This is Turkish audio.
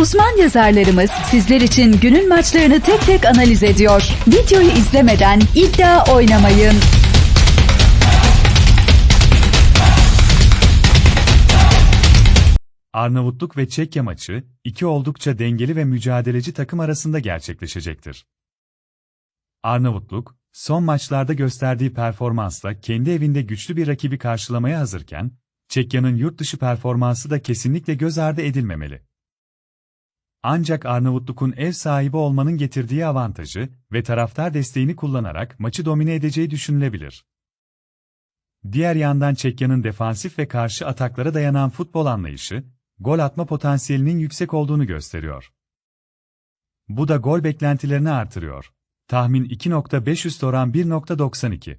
Uzman yazarlarımız sizler için günün maçlarını tek tek analiz ediyor. Videoyu izlemeden iddia oynamayın. Arnavutluk ve Çekya maçı, iki oldukça dengeli ve mücadeleci takım arasında gerçekleşecektir. Arnavutluk, son maçlarda gösterdiği performansla kendi evinde güçlü bir rakibi karşılamaya hazırken, Çekya'nın yurt dışı performansı da kesinlikle göz ardı edilmemeli. Ancak Arnavutluk'un ev sahibi olmanın getirdiği avantajı ve taraftar desteğini kullanarak maçı domine edeceği düşünülebilir. Diğer yandan Çekya'nın defansif ve karşı ataklara dayanan futbol anlayışı, gol atma potansiyelinin yüksek olduğunu gösteriyor. Bu da gol beklentilerini artırıyor. Tahmin 2.5 üst oran 1.92.